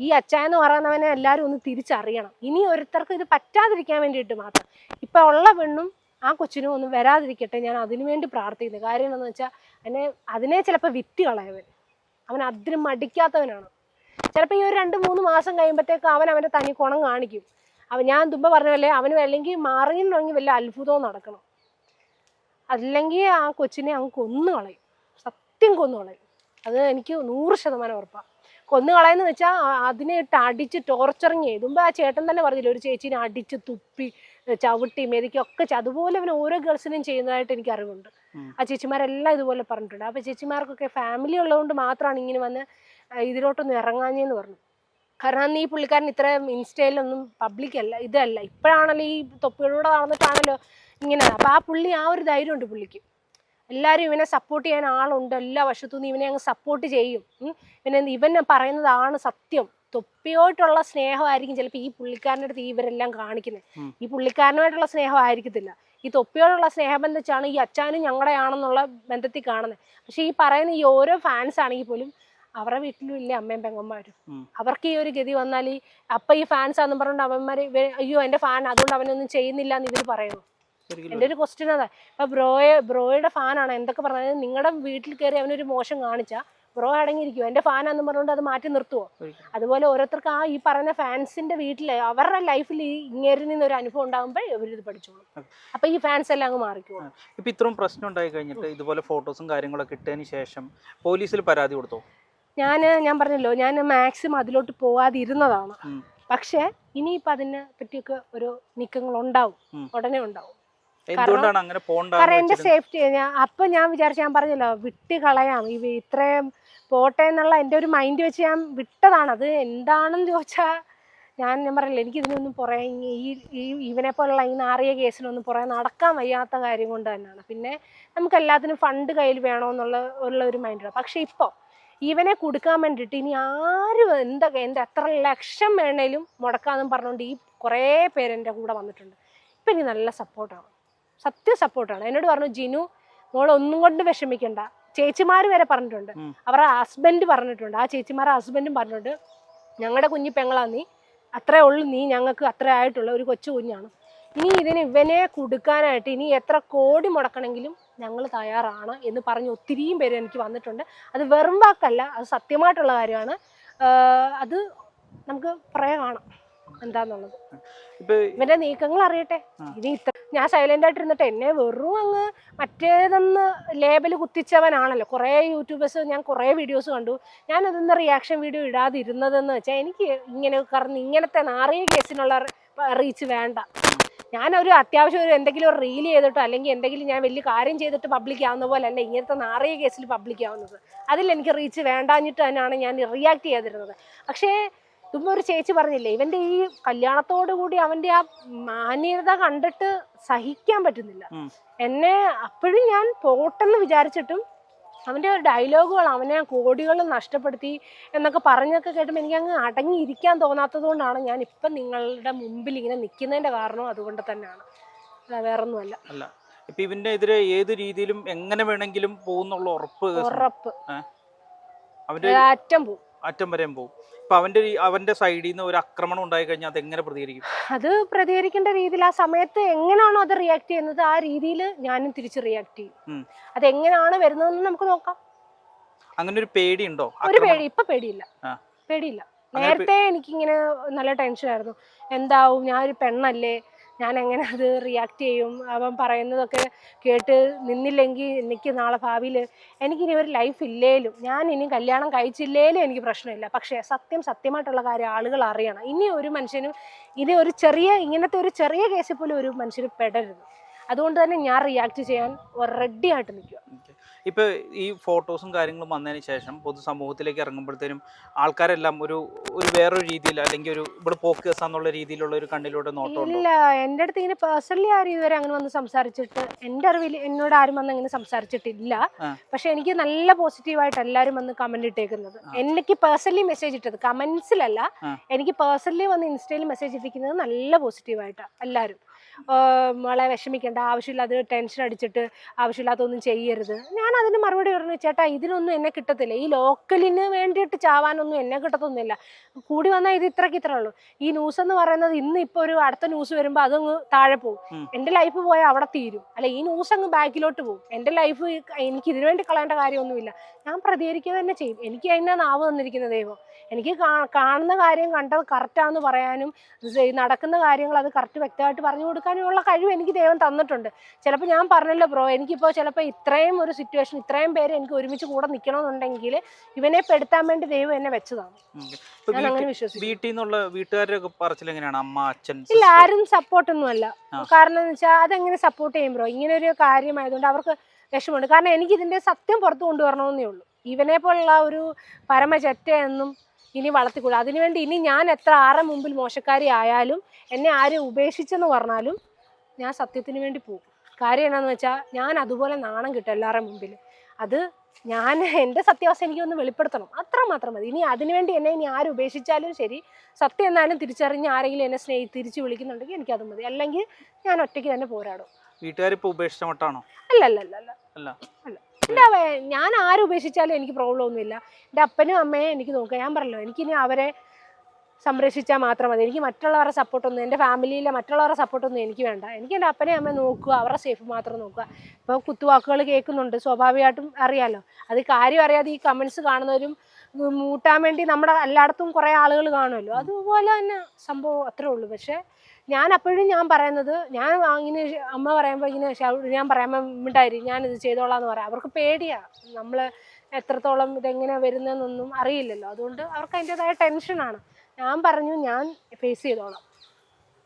ഈ അച്ഛ എന്ന് പറയുന്നവനെ എല്ലാവരും ഒന്ന് തിരിച്ചറിയണം. ഇനി ഒരുത്തർക്ക് ഇത് പറ്റാതിരിക്കാൻ വേണ്ടിയിട്ട് മാത്രം. ഇപ്പം ഉള്ള പെണ്ണും ആ കൊച്ചിനും ഒന്നും വരാതിരിക്കട്ടെ. ഞാൻ അതിനു വേണ്ടി പ്രാർത്ഥിക്കുന്നത് കാര്യം എന്താണെന്ന് വെച്ചാൽ അതിനെ അതിനെ ചിലപ്പോൾ വിറ്റ് കളയവൻ. അവൻ അതിന് മടിക്കാത്തവനാണ്. ചിലപ്പോൾ ഈ ഒരു രണ്ട് മൂന്ന് മാസം കഴിയുമ്പോഴത്തേക്ക് അവൻ അവന്റെ തനി കുണം കാണിക്കും. അവൻ ഞാൻ തുമ്പ പറഞ്ഞ പോലെ അവന് അല്ലെങ്കിൽ മാറിയിട്ടുണ്ടെങ്കിൽ വലിയ അത്ഭുതവും നടക്കണം. അല്ലെങ്കിൽ ആ കൊച്ചിനെ അങ്ങ് കൊന്നു കളയും. സത്യം കൊന്നു കളയും. അത് എനിക്ക് നൂറ് ശതമാനം ഉറപ്പാണ് കൊന്നു കളയെന്ന് വെച്ചാൽ അതിനെ ഇട്ട് അടിച്ച് ടോർച്ചറിങ് ചെയ്തു മുമ്പ് ആ ചേട്ടൻ തന്നെ പറഞ്ഞില്ല ഒരു ചേച്ചീനെ അടിച്ച് തുപ്പി ചവിട്ടി മെതിക്കുക ഒക്കെ അതുപോലെ അവൻ ഓരോ ഗേൾസിനെയും ചെയ്യുന്നതായിട്ട് എനിക്ക് അറിവുണ്ട്. ആ ചേച്ചിമാരെല്ലാം ഇതുപോലെ പറഞ്ഞിട്ടുണ്ട്. അപ്പോൾ ചേച്ചിമാർക്കൊക്കെ ഫാമിലി ഉള്ളതുകൊണ്ട് മാത്രമാണ് ഇങ്ങനെ വന്ന് ഇതിലോട്ടൊന്നും ഇറങ്ങാഞ്ഞെന്ന് പറഞ്ഞു. കാരണം അന്ന് ഈ പുള്ളിക്കാരൻ ഇത്ര ഇൻസ്റ്റയിലൊന്നും പബ്ലിക് അല്ല ഇതല്ല. ഇപ്പോഴാണല്ലോ ഈ തൊപ്പികളിലൂടെ നടന്നിട്ടാണല്ലോ ഇങ്ങനെ. അപ്പോൾ ആ പുള്ളി ആ ഒരു ധൈര്യമുണ്ട് പുള്ളിക്ക്. എല്ലാവരും ഇവനെ സപ്പോർട്ട് ചെയ്യാൻ ആളുണ്ട്. എല്ലാ വശത്തുനിന്ന് ഇവനെ അങ്ങ് സപ്പോർട്ട് ചെയ്യും. പിന്നെ ഇവനെ ഇവൻ പറയുന്നതാണ് സത്യം. തൊപ്പിയോട്ടുള്ള സ്നേഹമായിരിക്കും ചിലപ്പോൾ ഈ പുള്ളിക്കാരന്റെ അടുത്ത് ഇവരെല്ലാം കാണിക്കുന്നത്. ഈ പുള്ളിക്കാരനുമായിട്ടുള്ള സ്നേഹമായിരിക്കത്തില്ല. ഈ തൊപ്പിയോടുള്ള സ്നേഹം വെച്ചാണ് ഈ അച്ചാനും ഞങ്ങളുടെയാണെന്നുള്ള ബന്ധത്തിൽ കാണുന്നത്. പക്ഷേ ഈ പറയുന്ന ഈ ഓരോ ഫാൻസ് ആണെങ്കിൽ പോലും അവരുടെ വീട്ടിലും ഇല്ല അമ്മയും പെങ്ങന്മാരും. അവർക്ക് ഈ ഒരു ഗതി വന്നാൽ ഈ അപ്പൊ ഈ ഫാൻസ് ആണെന്ന് പറഞ്ഞുകൊണ്ട് അവന്മാര് അയ്യോ എന്റെ ഫാൻ അതുകൊണ്ട് അവനൊന്നും ചെയ്യുന്നില്ല എന്ന് ഇവർ പറയുന്നു എന്റെ ഒരു ക്വസ്റ്റ്യൻ അതാ. ഇപ്പൊ ബ്രോയെ ബ്രോയുടെ ഫാനാണ് എന്തൊക്കെ പറഞ്ഞത് നിങ്ങളുടെ വീട്ടിൽ കയറി അവനൊരു മോശം കാണിച്ചാൽ ബ്രോ അടങ്ങിയിരിക്കും എന്റെ ഫാനാന്ന് പറഞ്ഞുകൊണ്ട് അത് മാറ്റി നിർത്തുവോ? അതുപോലെ ഓരോരുത്തർക്ക് ആ ഈ പറഞ്ഞ ഫാൻസിന്റെ വീട്ടിൽ അവരുടെ ലൈഫിൽ ഈ ഇങ്ങേരിൽ നിന്ന് ഒരു അനുഭവം ഉണ്ടാകുമ്പോൾ ഇവരിത് പഠിച്ചോളും. അപ്പൊ ഈ ഫാൻസ് എല്ലാം അങ്ങ് മാറിക്കോ ഇപ്പൊ ഇത്രയും പ്രശ്നം ഉണ്ടായി കഴിഞ്ഞിട്ട് ഇതുപോലെ ഫോട്ടോസും കാര്യങ്ങളൊക്കെ ഇട്ടതിന് ശേഷം പോലീസിൽ പരാതി കൊടുത്തോ? ഞാൻ ഞാൻ പറഞ്ഞല്ലോ ഞാൻ മാക്സിമം അതിലോട്ട് പോവാതിരുന്നതാണ്. പക്ഷെ ഇനിയിപ്പോൾ അതിനെ പറ്റിയൊക്കെ ഒരു നീക്കങ്ങൾ ഉണ്ടാവും ഉടനെ ഉണ്ടാവും. കാരണം എന്റെ സേഫ്റ്റി അപ്പം ഞാൻ വിചാരിച്ചു ഞാൻ പറഞ്ഞല്ലോ വിട്ട് കളയാം. ഈ ഇത്രയും പോട്ടെ എന്നുള്ള എന്റെ ഒരു മൈൻഡ് വെച്ച് ഞാൻ വിട്ടതാണ്. അത് എന്താണെന്ന് ചോദിച്ചാൽ ഞാൻ ഞാൻ പറയില്ല എനിക്ക് ഇതിനൊന്നും പുറകെ ഈ ഈ ഇവനെ പോലുള്ള ഈ നാറിയ കേസിനൊന്നും പുറകെ നടക്കാൻ വയ്യാത്ത കാര്യം കൊണ്ട് തന്നെയാണ്. പിന്നെ നമുക്ക് എല്ലാത്തിനും ഫണ്ട് കയ്യിൽ വേണമെന്നുള്ള ഉള്ള ഒരു മൈൻഡാണ്. പക്ഷേ ഇപ്പോൾ ഇവനെ കൊടുക്കാൻ വേണ്ടിയിട്ട് ഇനി ആരും എന്തൊക്കെ എന്റെ എത്ര ലക്ഷം വേണേലും മുടക്കാമെന്നും പറഞ്ഞുകൊണ്ട് ഈ കുറേ പേര് എന്റെ കൂടെ വന്നിട്ടുണ്ട്. ഇപ്പം എനിക്ക് നല്ല സപ്പോർട്ടാണ്. സത്യ സപ്പോർട്ടാണ്. എന്നോട് പറഞ്ഞു ജിനു മോൾ ഒന്നും കൊണ്ട് വിഷമിക്കണ്ട. ചേച്ചിമാർ വരെ പറഞ്ഞിട്ടുണ്ട്. അവരുടെ ഹസ്ബൻഡ് പറഞ്ഞിട്ടുണ്ട്. ആ ചേച്ചിമാരുടെ ഹസ്ബൻഡും പറഞ്ഞിട്ടുണ്ട് ഞങ്ങളുടെ കുഞ്ഞി പെങ്ങളാ നീ. അത്രേ ഉള്ളൂ നീ ഞങ്ങൾക്ക് അത്ര ആയിട്ടുള്ള ഒരു കൊച്ചു കുഞ്ഞാണ്. ഇനി ഇതിന് ഇവനെ കൊടുക്കാനായിട്ട് ഇനി എത്ര കോടി മുടക്കണമെങ്കിലും ഞങ്ങൾ തയ്യാറാണ് എന്ന് പറഞ്ഞ് ഒത്തിരിയും പേര് എനിക്ക് വന്നിട്ടുണ്ട്. അത് വെറും വാക്കല്ല അത് സത്യമായിട്ടുള്ള കാര്യമാണ്. അത് നമുക്ക് പറയാൻ കാണാം എന്താന്നുള്ളത്. ഇവന്റെ നീക്കങ്ങൾ അറിയട്ടെ? ഇനി ഇത്ര ഞാൻ സൈലന്റ് ആയിട്ട് ഇരുന്നിട്ട് എന്നെ വെറും അങ്ങ് മറ്റേതെന്ന് ലേബൽ കുത്തിച്ചവനാണല്ലോ. കുറേ യൂട്യൂബേഴ്സ് ഞാൻ കുറേ വീഡിയോസ് കണ്ടു. ഞാൻ അതൊന്ന് റിയാക്ഷൻ വീഡിയോ ഇടാതിരുന്നതെന്ന് വെച്ചാൽ എനിക്ക് ഇങ്ങനെ കാരണം ഇങ്ങനത്തെ നാറിയ കേസിനുള്ള റീച്ച് വേണ്ട. ഞാനൊരു അത്യാവശ്യം ഒരു എന്തെങ്കിലും ഒരു റീൽ ചെയ്തിട്ടോ അല്ലെങ്കിൽ എന്തെങ്കിലും ഞാൻ വലിയ കാര്യം ചെയ്തിട്ട് പബ്ലിക് ആവുന്ന പോലെ അല്ല ഇങ്ങനത്തെ നാറിയ കേസിൽ പബ്ലിക് ആവുന്നത്. അതിൽ എനിക്ക് റീച്ച് വേണ്ടാഞ്ഞിട്ട് തന്നെയാണ് ഞാൻ റിയാക്ട് ചെയ്തിരുന്നത്. പക്ഷേ ഇപ്പം ഒരു ചേച്ചി പറഞ്ഞില്ലേ ഇവന്റെ ഈ കല്യാണത്തോടു കൂടി അവന്റെ ആ മാന്യത കണ്ടിട്ട് സഹിക്കാൻ പറ്റുന്നില്ല. എന്നെ അപ്പോഴും ഞാൻ പോട്ടെന്ന് വിചാരിച്ചിട്ടും അവന്റെ ഡയലോഗുകൾ അവനെ കോടികൾ നഷ്ടപ്പെടുത്തി എന്നൊക്കെ പറഞ്ഞൊക്കെ കേട്ടപ്പോൾ എനിക്ക് അങ്ങ് അടങ്ങിയിരിക്കാൻ തോന്നാത്തത് കൊണ്ടാണ് ഞാൻ ഇപ്പം നിങ്ങളുടെ മുമ്പിൽ ഇങ്ങനെ നിൽക്കുന്നതിന്റെ കാരണം അതുകൊണ്ട് തന്നെയാണ്. വേറൊന്നുമല്ല. അല്ല ഇപ്പൊ ഇവന്റെ എതിരെ ഏത് രീതിയിലും എങ്ങനെ വേണമെങ്കിലും പോകുന്നുള്ള ഉറപ്പ് ഉറപ്പ്. അവന്റെ അറ്റം പോവും. അറ്റം വരെയും പോകും ഇപ്പൊ അവന്റെ അവന്റെ സൈഡിൽ നിന്ന് ഒരു ആക്രമണം ഉണ്ടായി കഴിഞ്ഞാൽ അത് എങ്ങനെ പ്രതികരിക്കും? അത് പ്രതികരിക്കേണ്ട രീതിയിൽ ആ സമയത്ത് എങ്ങനെയാണോ അത് റിയാക്ട് ചെയ്യുന്നത് ആ രീതിയിൽ ഞാനും തിരിച്ച് റിയാക്ട് ചെയ്യും. അത് എങ്ങനെയാണ് വരുന്നതെന്ന് നമുക്ക് നോക്കാം. അങ്ങനെ ഒരു പേടി ഉണ്ടോ ഒരു പേടി ഇപ്പൊ പേടിയില്ല. പേടിയില്ല. നേരത്തെ എനിക്കിങ്ങനെ നല്ല ടെൻഷൻ ആയിരുന്നു. എന്താവും? ഞാൻ ഒരു പെണ്ണല്ലേ? ഞാൻ എങ്ങനെ അത് റിയാക്ട് ചെയ്യും? അവൻ പറയുന്നതൊക്കെ കേട്ട് നിന്നില്ലെങ്കിൽ എനിക്ക് നാളെ ഭാവിയിൽ എനിക്കിനി ഒരു ലൈഫ് ഇല്ലേലും ഞാൻ ഇനി കല്യാണം കഴിച്ചില്ലേലും എനിക്ക് പ്രശ്നമില്ല. പക്ഷേ സത്യം സത്യമായിട്ടുള്ള കാര്യം ആളുകൾ അറിയണം. ഇനി ഒരു മനുഷ്യനും ഇനി ഒരു ചെറിയ ഇങ്ങനത്തെ ഒരു ചെറിയ കേസിൽ പോലും ഒരു മനുഷ്യന് പെടരുത്. അതുകൊണ്ട് തന്നെ ഞാൻ റിയാക്ട് ചെയ്യാൻ റെഡി ആയിട്ട് നിൽക്കുക. ഇപ്പൊ ഈ ഫോട്ടോസും കാര്യങ്ങളും വന്നതിന് ശേഷം പൊതുസമൂഹത്തിലേക്ക് ഇറങ്ങുമ്പോഴത്തേനും ആൾക്കാരെല്ലാം ഒരു ഒരു വേറൊരു രീതിയിൽ അല്ലെങ്കിൽ ഒരു ഇവിടെ പോക്കേഴ്സ് എന്നുള്ള രീതിയിലുള്ള ഒരു കണ്ണിലൂടെ നോട്ടം ഇല്ല എന്റെ അടുത്ത് ഇങ്ങനെ പേഴ്സണലി ആരും ഇതുവരെ അങ്ങനെ വന്ന് സംസാരിച്ചിട്ട് എന്റെ അറിവിൽ എന്നോട് ആരും വന്ന് അങ്ങനെ സംസാരിച്ചിട്ടില്ല. പക്ഷെ എനിക്ക് നല്ല പോസിറ്റീവായിട്ട് എല്ലാവരും വന്ന് കമന്റ് ഇട്ടേക്കുന്നത്. എനിക്ക് പേഴ്സണലി മെസ്സേജ് ഇട്ടത് കമന്റ്സിലല്ല. എനിക്ക് പേഴ്സണലി വന്ന് ഇൻസ്റ്റയിൽ മെസ്സേജ് ഇട്ടിരിക്കുന്നത് നല്ല പോസിറ്റീവായിട്ടാണ് എല്ലാവരും മോളെ വിഷമിക്കേണ്ട ആവശ്യമില്ലാതെ ടെൻഷൻ അടിച്ചിട്ട് ആവശ്യമില്ലാത്തൊന്നും ചെയ്യരുത്. ഞാൻ അതിന് മറുപടി പറഞ്ഞു ചേട്ടാ ഇതിനൊന്നും എന്നെ കിട്ടത്തില്ല. ഈ ലോക്കലിന് വേണ്ടിയിട്ട് ചാവാനൊന്നും എന്നെ കിട്ടത്തൊന്നുമില്ല. കൂടി വന്നാൽ ഇത് ഇത്രയ്ക്ക് ഇത്ര ഉള്ളൂ. ഈ ന്യൂസ് എന്ന് പറയുന്നത് ഇന്ന് ഇപ്പോൾ ഒരു അടുത്ത ന്യൂസ് വരുമ്പോൾ അതങ്ങ് താഴെ പോകും. എന്റെ ലൈഫ് പോയാൽ അവിടെ തീരും. അല്ല ഈ ന്യൂസ് അങ്ങ് ബാക്കിലോട്ട് പോകും. എന്റെ ലൈഫ് എനിക്ക് ഇതിനു വേണ്ടി കളയേണ്ട കാര്യമൊന്നുമില്ല. ഞാൻ പ്രതികരിക്കുക തന്നെ ചെയ്യും. എനിക്ക് അതിനാ നാവ് തന്നിരിക്കുന്ന ദൈവം. എനിക്ക് കാണുന്ന കാര്യം കണ്ടത് കറക്റ്റാന്ന് പറയാനും നടക്കുന്ന കാര്യങ്ങൾ അത് കറക്റ്റ് വ്യക്തമായിട്ട് പറഞ്ഞു കൊടുക്കാനും ഉള്ള കഴിവ് എനിക്ക് ദൈവം തന്നിട്ടുണ്ട്. ചിലപ്പോൾ ഞാൻ പറഞ്ഞല്ലോ ബ്രോ എനിക്കിപ്പോൾ ചിലപ്പോൾ ഇത്രയും ഒരു സിറ്റുവേഷൻ ഇത്രയും പേര് എനിക്ക് ഒരുമിച്ച് കൂടെ നിൽക്കണമെന്നുണ്ടെങ്കിൽ ഇവനെ പെടുത്താൻ വേണ്ടി ദൈവം എന്നെ വെച്ചതാണ്. ഞാൻ അങ്ങനെ വീട്ടിൽ നിന്നുള്ള വീട്ടുകാരൊക്കെ പറച്ചിൽ എങ്ങനെയാണ് അമ്മ അച്ഛൻ ഇല്ല ആരും സപ്പോർട്ടൊന്നും അല്ല. കാരണം എന്ന് വെച്ചാൽ അതെങ്ങനെ സപ്പോർട്ട് ചെയ്യും ബ്രോ? ഇങ്ങനെ ഒരു കാര്യമായതുകൊണ്ട് അവർക്ക് വിഷമമുണ്ട്. കാരണം എനിക്ക് ഇതിന്റെ സത്യം പുറത്തു കൊണ്ടുവരണമെന്നേ ഉള്ളൂ. ഇവനെ പോലുള്ള ഒരു പരമചറ്റയൊന്നും ഇനി വളർത്തിക്കൂടും. അതിനുവേണ്ടി ഇനി ഞാൻ എത്ര ആറെ മുമ്പിൽ മോശക്കാരി ആയാലും എന്നെ ആരും ഉപേക്ഷിച്ചെന്ന് പറഞ്ഞാലും ഞാൻ സത്യത്തിന് വേണ്ടി പോകും. കാര്യം എന്നാന്ന് വെച്ചാൽ ഞാൻ അതുപോലെ നാണം കിട്ടും എല്ലാവരുടെ മുമ്പിൽ അത് ഞാൻ എന്റെ സത്യാവസ്ഥ എനിക്കൊന്ന് വെളിപ്പെടുത്തണം. അത്ര മാത്രം മതി. ഇനി അതിനുവേണ്ടി എന്നെ ഇനി ആരും ഉപേക്ഷിച്ചാലും ശരി സത്യം എന്നാലും തിരിച്ചറിഞ്ഞ് ആരെങ്കിലും എന്നെ സ്നേഹി തിരിച്ച് വിളിക്കുന്നുണ്ടെങ്കിൽ എനിക്കത് മതി. അല്ലെങ്കിൽ ഞാൻ ഒറ്റയ്ക്ക് തന്നെ പോരാടും. വീട്ടുകാരിപ്പോൾ ഉപേക്ഷിച്ച മട്ടാണോ? അല്ല അല്ല അല്ല അല്ല. അല്ല. അല്ല. എന്റെ ഞാൻ ആരും ഉപേക്ഷിച്ചാലും എനിക്ക് പ്രോബ്ലം ഒന്നുമില്ല. എന്റെ അപ്പനും അമ്മയും എനിക്ക് നോക്കുക ഞാൻ പറഞ്ഞല്ലോ എനിക്കിനി അവരെ സംരക്ഷിച്ചാൽ മാത്രം മതി. എനിക്ക് മറ്റുള്ളവരുടെ സപ്പോർട്ടൊന്നും എന്റെ ഫാമിലിയിലെ മറ്റുള്ളവരുടെ സപ്പോർട്ടൊന്നും എനിക്ക് വേണ്ട. എനിക്ക് എന്റെ അപ്പനെ അമ്മയെ നോക്കുക അവരുടെ സേഫ് മാത്രം നോക്കുക. ഇപ്പോൾ കുത്തുവാക്കുകൾ കേൾക്കുന്നുണ്ട് സ്വാഭാവികമായിട്ടും അറിയാമല്ലോ അത് കാര്യം അറിയാതെ ഈ കമൻസ് കാണുന്നവരും മൂട്ടാൻ വേണ്ടി നമ്മുടെ എല്ലായിടത്തും കുറേ ആളുകൾ കാണുമല്ലോ. അതുപോലെ തന്നെ സംഭവം അത്രേ ഉള്ളൂ. പക്ഷേ ഞാൻ അപ്പോഴും ഞാൻ പറയുന്നത് ഞാൻ ഇങ്ങനെ അമ്മ പറയുമ്പോൾ ഇങ്ങനെ ഞാൻ പറയുമ്പോൾ മിണ്ടായിരിക്കും ഞാൻ ഇത് ചെയ്തോളാം എന്ന് പറയാം. അവർക്ക് പേടിയാണ് നമ്മൾ എത്രത്തോളം ഇതെങ്ങനെ വരുന്നതെന്നൊന്നും അറിയില്ലല്ലോ. അതുകൊണ്ട് അവർക്ക് അതിന്റെതായ ടെൻഷനാണ് ഞാൻ പറഞ്ഞു ഞാൻ ഫേസ് ചെയ്തോളാം.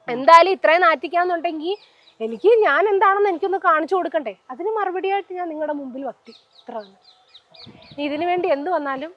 എന്തായാലും ഇത്രയും നാറ്റിക്കാന്നുണ്ടെങ്കിൽ എനിക്ക് ഞാൻ എന്താണെന്ന് എനിക്കൊന്ന് കാണിച്ചു കൊടുക്കണ്ടേ? അതിന് മറുപടിയായിട്ട് ഞാൻ നിങ്ങളുടെ മുമ്പിൽ വത്തി. ഇത്ര തന്നെ ഇതിനു വേണ്ടി എന്ത് വന്നാലും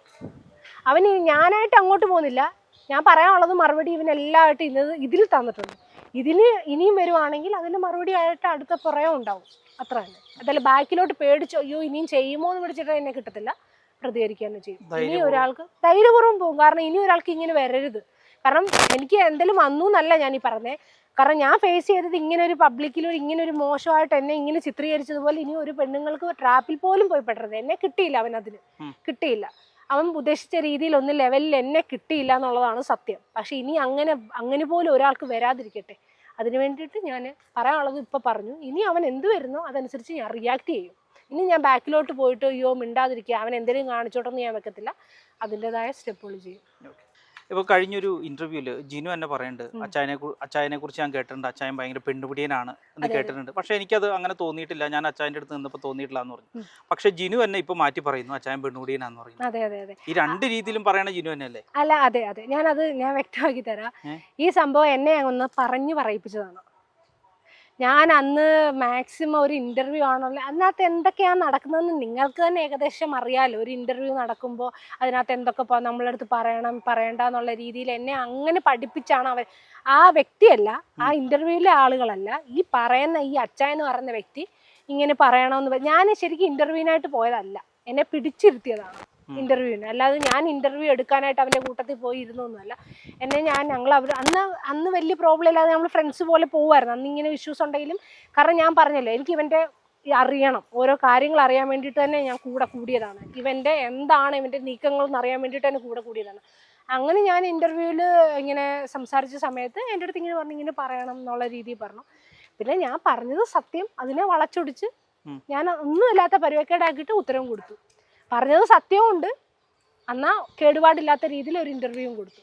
അവന് ഞാനായിട്ട് അങ്ങോട്ട് പോകുന്നില്ല. ഞാൻ പറയാനുള്ളത് മറുപടി ഇവനെല്ലാമായിട്ട് ഇന്നത് ഇതിൽ തന്നിട്ടുണ്ട്. ഇതിന് ഇനിയും വരുവാണെങ്കിൽ അതിന്റെ മറുപടി ആയിട്ട് അടുത്ത പുറയോ ഉണ്ടാവും. അത്ര തന്നെ. അതല്ല ബാക്കിലോട്ട് പേടിച്ചോ അയ്യോ ഇനിയും ചെയ്യുമോ എന്ന് പിടിച്ചിട്ട് എന്നെ കിട്ടത്തില്ല. പ്രതികരിക്കുക ചെയ്യും. ഇനി. ഒരാൾക്ക് ധൈര്യപൂർവം പോകും. കാരണം ഇനി ഒരാൾക്ക് ഇങ്ങനെ വരരുത്. കാരണം എനിക്ക് എന്തെങ്കിലും വന്നു എന്നല്ല ഞാൻ ഈ പറഞ്ഞേ. കാരണം ഞാൻ ഫേസ് ചെയ്തത് ഇങ്ങനെ ഒരു പബ്ലിക്കിൽ ഇങ്ങനെ ഒരു മോശമായിട്ട് എന്നെ ഇങ്ങനെ ചിത്രീകരിച്ചതുപോലെ ഇനി ഒരു പെണ്ണുങ്ങൾക്ക് ട്രാപ്പിൽ പോലും പോയി പെടരുത്. എന്നെ കിട്ടിയില്ല അവൻ അതിന് ഉം. കിട്ടിയില്ല. അവൻ ഉദ്ദേശിച്ച രീതിയിൽ ഒന്ന് ലെവലിൽ എന്നെ കിട്ടിയില്ല എന്നുള്ളതാണ് സത്യം. പക്ഷെ ഇനി അങ്ങനെ അങ്ങനെ പോലും ഒരാൾക്ക് വരാതിരിക്കട്ടെ. അതിന് വേണ്ടിയിട്ട് ഞാൻ പറയാനുള്ളത് ഇപ്പം പറഞ്ഞു. ഇനി അവൻ എന്ത് വരുന്നോ അതനുസരിച്ച് ഞാൻ റിയാക്ട് ചെയ്യും. ഇനി ഞാൻ ബാക്കിലോട്ട് പോയിട്ട് അയ്യോ മിണ്ടാതിരിക്കുക അവൻ എന്തെങ്കിലും കാണിച്ചോട്ടെന്ന് ഞാൻ വെക്കത്തില്ല. അതിന്റെതായ സ്റ്റെപ്പുകൾ ചെയ്യും. ഇപ്പൊ കഴിഞ്ഞൊരു ഇന്റർവ്യൂൽ ജിനു എന്നെ പറയുന്നുണ്ട്. അച്ചായനെ അച്ചായനെ കുറിച്ച് ഞാൻ കേട്ടിട്ടുണ്ട്. അച്ചായൻ ഭയങ്കര പെണ്ണുപിടിയനാണ് എന്ന്. കേട്ടിട്ടുണ്ട്. പക്ഷെ എനിക്കത് അങ്ങനെ തോന്നിയിട്ടില്ല. ഞാൻ അച്ചായന്റെ അടുത്ത് നിന്നപ്പോൾ തോന്നിയിട്ടില്ല എന്ന് പറഞ്ഞു. പക്ഷെ ജിനു എന്നെ ഇപ്പൊ മാറ്റി പറയുന്നു. അച്ചായൻ പെണ്ണുപിടിയനാന്ന് പറയുന്നു. ഈ രണ്ട് രീതിയിലും പറയണ ജിനു തന്നെയല്ലേ അല്ല അതെ അതെ. ഞാൻ അത് ഞാൻ വ്യക്തമാക്കി തരാം? ഈ സംഭവം എന്നെ ഒന്ന് പറഞ്ഞു പറയിപ്പിച്ചതാണ്. ഞാൻ അന്ന് മാക്സിമം ഒരു ഇന്റർവ്യൂ ആണല്ലോ. അതിനകത്ത് എന്തൊക്കെയാണ് നടക്കുന്നതെന്ന് നിങ്ങൾക്ക് തന്നെ ഏകദേശം അറിയാമല്ലോ ഒരു ഇന്റർവ്യൂ നടക്കുമ്പോൾ അതിനകത്ത് എന്തൊക്കെ പോ നമ്മളടുത്ത് പറയണം പറയണ്ട എന്നുള്ള രീതിയിൽ എന്നെ അങ്ങനെ പഠിപ്പിച്ചാണ് അവർ ആ വ്യക്തിയല്ല ആ ഇന്റർവ്യൂവിലെ ആളുകളല്ല. ഈ പറയുന്ന ഈ അച്ഛ എന്ന് പറയുന്ന വ്യക്തി ഇങ്ങനെ പറയണമെന്ന് ഞാൻ ശരിക്കും ഇന്റർവ്യൂവിനായിട്ട് പോയതല്ല. എന്നെ പിടിച്ചിരുത്തിയതാണ്. ഇന്റർവ്യൂവിന് അല്ലാതെ ഞാൻ ഇന്റർവ്യൂ എടുക്കാനായിട്ട് അവന്റെ കൂട്ടത്തിൽ പോയി ഇരുന്നൊന്നുമല്ല എന്നെ ഞാൻ ഞങ്ങൾ അവർ അന്ന് അന്ന് വലിയ പ്രോബ്ലം ഇല്ലാതെ നമ്മൾ ഫ്രണ്ട്സ് പോലെ പോകുമായിരുന്നു അന്ന് ഇങ്ങനെ ഇഷ്യൂസ് ഉണ്ടെങ്കിലും കാരണം ഞാൻ പറഞ്ഞല്ലോ എനിക്ക് ഇവന്റെ അറിയണം. ഓരോ കാര്യങ്ങൾ അറിയാൻ വേണ്ടിയിട്ട് തന്നെ ഞാൻ കൂടെ കൂടിയതാണ്. ഇവന്റെ എന്താണ് ഇവന്റെ നീക്കങ്ങൾ എന്ന് അറിയാൻ വേണ്ടിയിട്ട് തന്നെ കൂടെ കൂടിയതാണ്. അങ്ങനെ ഞാൻ ഇന്റർവ്യൂവിൽ ഇങ്ങനെ സംസാരിച്ച സമയത്ത് എന്റെ അടുത്ത് ഇങ്ങനെ പറഞ്ഞു ഇങ്ങനെ പറയണം എന്നുള്ള രീതിയിൽ പറഞ്ഞു. പിന്നെ ഞാൻ പറഞ്ഞത് സത്യം അതിനെ വളച്ചൊടിച്ച് ഞാൻ ഒന്നും ഇല്ലാത്ത പരിവക്കേടാക്കിയിട്ട് ഉത്തരം കൊടുത്തു. പറഞ്ഞത് സത്യവും ഉണ്ട് എന്നാ കേടുപാടില്ലാത്ത രീതിയിൽ ഒരു ഇന്റർവ്യൂവും കൊടുത്തു.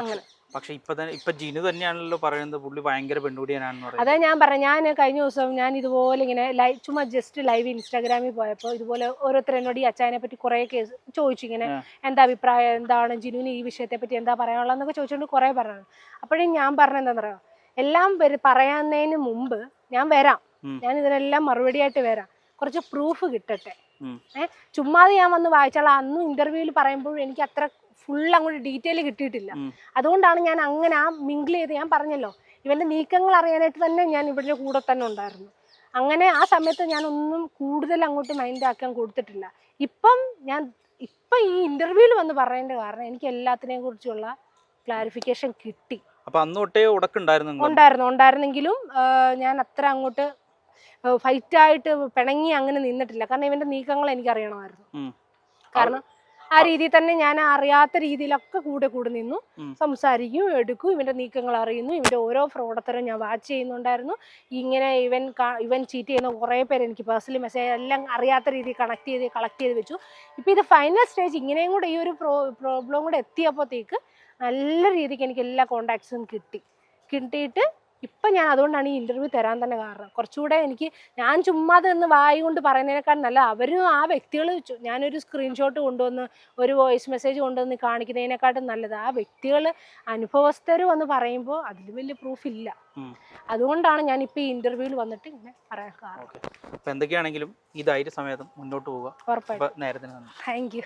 അങ്ങനെ. പക്ഷെ ഇപ്പൊ തന്നെ ഇപ്പൊ ജിനു തന്നെയാണല്ലോ പറയുന്നത് പുള്ളി ഭയങ്കര പെണ്ണുപിടിയനാണെന്ന് പറയുന്നത്. അതാ ഞാൻ പറഞ്ഞു ഞാൻ കഴിഞ്ഞ ദിവസം ഞാൻ ഇതുപോലെ ഇങ്ങനെ ലൈവ് ചുമ്മാ ജസ്റ്റ് ലൈവ് ഇൻസ്റ്റാഗ്രാമിൽ പോയപ്പോൾ ഇതുപോലെ ഓരോരുത്തർ എന്നോട് ഈ അച്ചായനെ പറ്റി കുറെ കേസ് ചോദിച്ചു ഇങ്ങനെ എന്താ അഭിപ്രായം എന്താണ് ജിനുവിന് ഈ വിഷയത്തെ പറ്റി എന്താ പറയാനുള്ളതെന്നൊക്കെ ചോദിച്ചുകൊണ്ട് കുറെ പറഞ്ഞു അപ്പോഴും ഞാൻ പറഞ്ഞ എന്താ പറയുക എല്ലാം പറയുന്നതിന് മുമ്പ് ഞാൻ വരാം. ഞാൻ ഇതിനെല്ലാം മറുപടിയായിട്ട് വരാം. കുറച്ച് പ്രൂഫ് കിട്ടട്ടെ. ഏഹ് ചുമ്മാതെ ഞാൻ വന്ന് വായിച്ചാൽ അന്നും ഇന്റർവ്യൂവിൽ പറയുമ്പോഴും എനിക്ക് അത്ര ഫുൾ അങ്ങോട്ട് ഡീറ്റെയിൽ കിട്ടിയിട്ടില്ല. അതുകൊണ്ടാണ് ഞാൻ അങ്ങനെ ആ മിങ്കിൾ ചെയ്ത് ഞാൻ പറഞ്ഞല്ലോ ഇവന്റെ നീക്കങ്ങൾ അറിയാനായിട്ട് തന്നെ ഞാൻ ഇവരുടെ കൂടെ തന്നെ ഉണ്ടായിരുന്നു. അങ്ങനെ ആ സമയത്ത് ഞാൻ ഒന്നും കൂടുതൽ അങ്ങോട്ട് മൈൻഡ് ആക്കാൻ കൊടുത്തിട്ടില്ല. ഇപ്പം ഞാൻ ഇപ്പം ഈ ഇന്റർവ്യൂവിൽ വന്ന് പറയേണ്ട കാരണം എനിക്ക് എല്ലാത്തിനെയും കുറിച്ചുള്ള ക്ലാരിഫിക്കേഷൻ കിട്ടി. അപ്പൊ അന്ന് തൊട്ടേ ഉടക്കുണ്ടായിരുന്നു ഉണ്ടായിരുന്നു ഉണ്ടായിരുന്നെങ്കിലും ഞാൻ അത്ര അങ്ങോട്ട് ഫൈറ്റായിട്ട് പിണങ്ങി അങ്ങനെ നിന്നിട്ടില്ല. കാരണം ഇവന്റെ നീക്കങ്ങൾ എനിക്ക് അറിയണമായിരുന്നു കാരണം ആ രീതിയിൽ തന്നെ ഞാൻ അറിയാത്ത രീതിയിലൊക്കെ കൂടെ കൂടെ നിന്നു. സംസാരിക്കും എടുക്കും ഇവന്റെ നീക്കങ്ങൾ അറിയുന്നു ഇവന്റെ ഓരോ ഫ്രോഡത്തരം ഞാൻ വാച്ച് ചെയ്യുന്നുണ്ടായിരുന്നു. ഇങ്ങനെ ഇവൻ ഇവൻ ചീറ്റ് ചെയ്യുന്ന കുറേ പേര് എനിക്ക് പേഴ്സണലി മെസ്സേജ് എല്ലാം അറിയാത്ത രീതിയിൽ കണക്ട് ചെയ്ത് കളക്ട് ചെയ്ത് വെച്ചു. ഇപ്പം ഇത് ഫൈനൽ സ്റ്റേജ് ഇങ്ങനെയും കൂടെ ഈ ഒരു പ്രോ പ്രോബ്ലം കൂടെ എത്തിയപ്പോഴത്തേക്ക് നല്ല രീതിക്ക് എനിക്ക് എല്ലാ കോണ്ടാക്ട്സും കിട്ടി. കിട്ടിയിട്ട് ഇപ്പം ഞാൻ അതുകൊണ്ടാണ് ഈ ഇന്റർവ്യൂ തരാൻ തന്നെ കാരണം. കുറച്ചുകൂടെ എനിക്ക് ഞാൻ ചുമ്മാ എന്ന് വായി കൊണ്ട് പറയുന്നതിനേക്കാൾ നല്ല അവരും ആ വ്യക്തികൾ ഞാനൊരു സ്ക്രീൻഷോട്ട് കൊണ്ടുവന്ന് ഒരു വോയിസ് മെസ്സേജ് കൊണ്ടുവന്ന് കാണിക്കുന്നതിനെക്കാട്ടും നല്ലത്. ആ വ്യക്തികൾ അനുഭവസ്ഥരും എന്ന് പറയുമ്പോൾ അതിൽ വലിയ പ്രൂഫ് ഇല്ല. അതുകൊണ്ടാണ് ഞാൻ ഇപ്പോൾ ഈ ഇന്റർവ്യൂവിൽ വന്നിട്ട് ഇങ്ങനെ പറയാൻ കാരണം. എന്തൊക്കെയാണെങ്കിലും ഈ ധൈര്യ സമേതം മുന്നോട്ട് പോവുക. ഉറപ്പായിട്ടും. Thank you